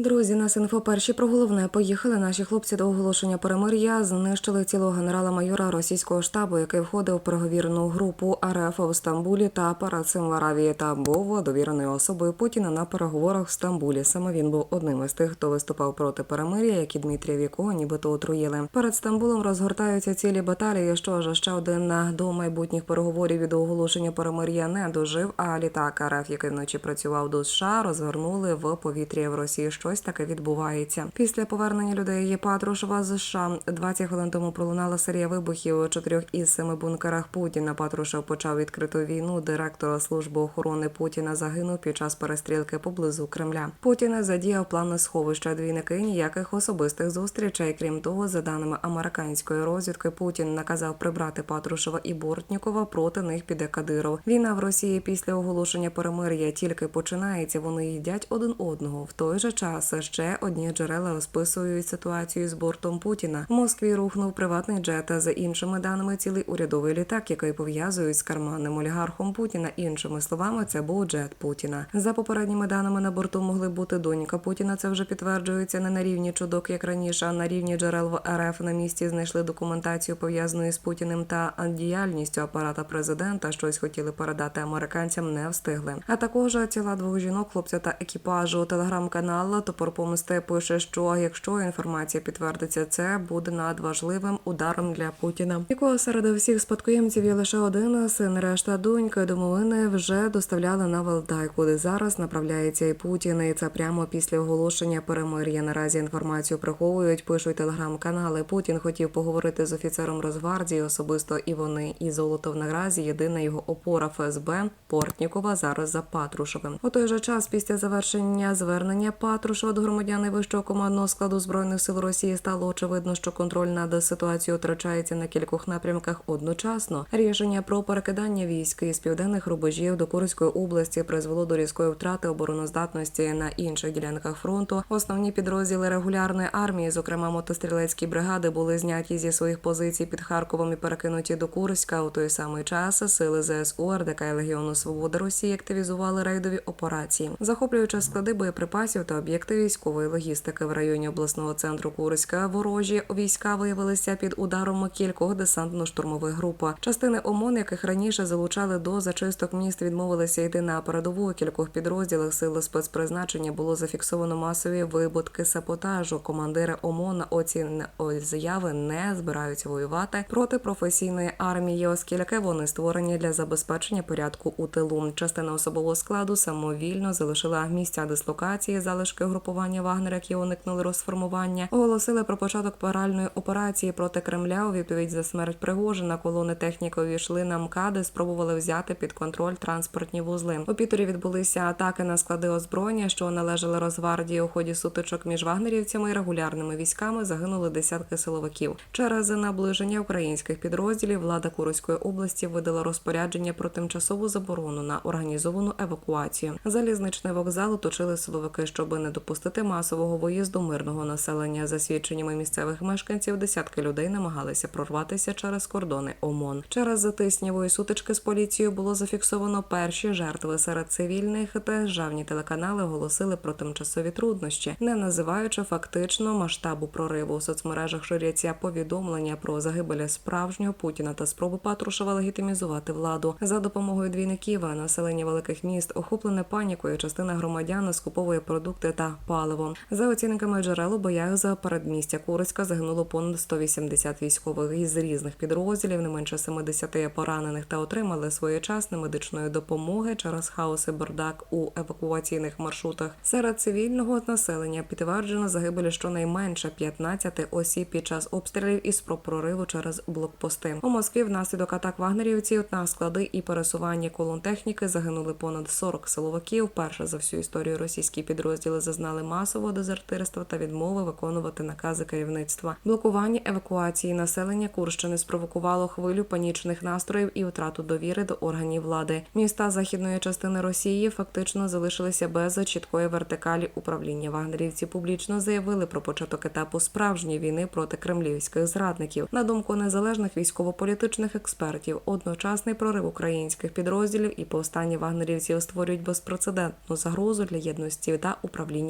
Друзі, нас інфо перші про головне поїхали. Наші хлопці до оголошення перемир'я знищили цілого генерала-майора російського штабу, який входив в переговірну групу РФ в Стамбулі та перед цим в Аравії та був довіреною особою Путіна на переговорах в Стамбулі. Саме він був одним із тих, хто виступав проти перемир'я, як і Дмитрія якого нібито отруїли. Перед Стамбулом розгортаються цілі баталії. Що ж ще один до майбутніх переговорів від оголошення перемир'я не дожив. А літак РФ, який вночі працював до США, розгорнули в повітрі в Росії. Щось таке відбувається. Після повернення людей є Патрушева з США 20 хвилин тому пролунала серія вибухів у чотирьох із семи бункерах Путіна. Патрушев почав відкриту війну. Директора служби охорони Путіна загинув під час перестрілки поблизу Кремля. Путін задіяв плани сховища двійники ніяких особистих зустрічей. Крім того, за даними американської розвідки, Путін наказав прибрати Патрушева і Бортнікова. Проти них піде Кадиров. Війна в Росії після оголошення перемир'я тільки починається. Вони їдять один одного. В той же час ще одні джерела розписують ситуацію з бортом Путіна. В Москві рухнув приватний джет. а За іншими даними, цілий урядовий літак, який пов'язують з карманним олігархом Путіна. Іншими словами, це був джет Путіна. За попередніми даними на борту могли бути донька Путіна. Це вже підтверджується не на рівні чудок, як раніше, а на рівні джерел в РФ на місці знайшли документацію пов'язану з Путіним та діяльністю апарата президента. Щось хотіли передати американцям, не встигли. А також тіла двох жінок, хлопця та екіпажу телеграм-канала Топор помсти пише, що якщо інформація підтвердиться, це буде надважливим ударом для Путіна, якого серед всіх спадкоємців є лише один син. Решта доньки домовини вже доставляли на Валдай, куди зараз направляється і Путін. І це прямо після оголошення перемир'я. Наразі інформацію приховують, пишуть телеграм-канали. Путін хотів поговорити з офіцером Росгвардії особисто і вони. І золото в награзі єдина його опора ФСБ Портнікова зараз за Патрушевим. У той же час після завершення звернення Патрушева до громадян і вищого командного складу збройних сил Росії стало очевидно, що контроль над ситуацією втрачається на кількох напрямках одночасно. Рішення про перекидання військ із південних рубежів до Курської області призвело до різкої втрати обороноздатності на інших ділянках фронту. Основні підрозділи регулярної армії, зокрема мотострілецькі бригади, були зняті зі своїх позицій під Харковом і перекинуті до Курська. У той самий час сили ЗСУ, РДК і Легіону Свободи Росії активізували рейдові операції, захоплюючи склади боєприпасів та об'єкти військової логістики в районі обласного центру Курська. Ворожі війська виявилися під ударом кількох десантно-штурмових груп. Частини ОМОН, яких раніше залучали до зачисток міст, відмовилися йти на передову. У кількох підрозділах сили спецпризначення було зафіксовано масові вибутки саботажу. Командири ОМОН оці заяви не збираються воювати проти професійної армії, оскільки вони створені для забезпечення порядку у тилу. Частина особового складу самовільно залишила місця дислокації, залишки групування Вагнера, які уникнули розформування, оголосили про початок паральної операції проти Кремля. У відповідь за смерть Пригожина колони техніки увійшли на МКАДи, спробували взяти під контроль транспортні вузли. У Пітері відбулися атаки на склади озброєння, що належали Росгвардії. У ході сутичок між вагнерівцями і регулярними військами загинули десятки силовиків. Через наближення українських підрозділів влада Курської області видала розпорядження про тимчасову заборону на організовану евакуацію. Залізничний вокзал оточили силовики, щоб не допустити масового виїзду мирного населення. За свідченнями місцевих мешканців, десятки людей намагалися прорватися через кордони ОМОН. Через затиснявої сутички з поліцією було зафіксовано перші жертви серед цивільних. Державні телеканали оголосили про тимчасові труднощі, не називаючи фактично масштабу прориву. У соцмережах ширяться повідомлення про загибель справжнього Путіна та спроби Патрушева легітимізувати владу за допомогою двійників. Населення великих міст охоплене панікою. Частина громадян скуповує продукти та паливо. За оцінками джерел у боях за передмістя Курська загинуло понад 180 військових із різних підрозділів, не менше 70 поранених та отримали своєчасне медичної допомоги через хаос і бардак у евакуаційних маршрутах. Серед цивільного населення підтверджено загибелі щонайменше 15 осіб під час обстрілів і спроб прориву через блокпости. У Москві внаслідок атак вагнерівців на склади і пересування колон техніки загинули понад 40 силовиків. Перше за всю історію російські підрозділи зазнали масового дезертирства та відмови виконувати накази керівництва. Блокування евакуації населення Курщини спровокувало хвилю панічних настроїв і втрату довіри до органів влади. Міста західної частини Росії фактично залишилися без чіткої вертикалі управління. Вагнерівці публічно заявили про початок етапу справжньої війни проти кремлівських зрадників. На думку незалежних військово-політичних експертів, одночасний прорив українських підрозділів і повстання вагнерівців створюють безпрецедентну загрозу для єдності та управління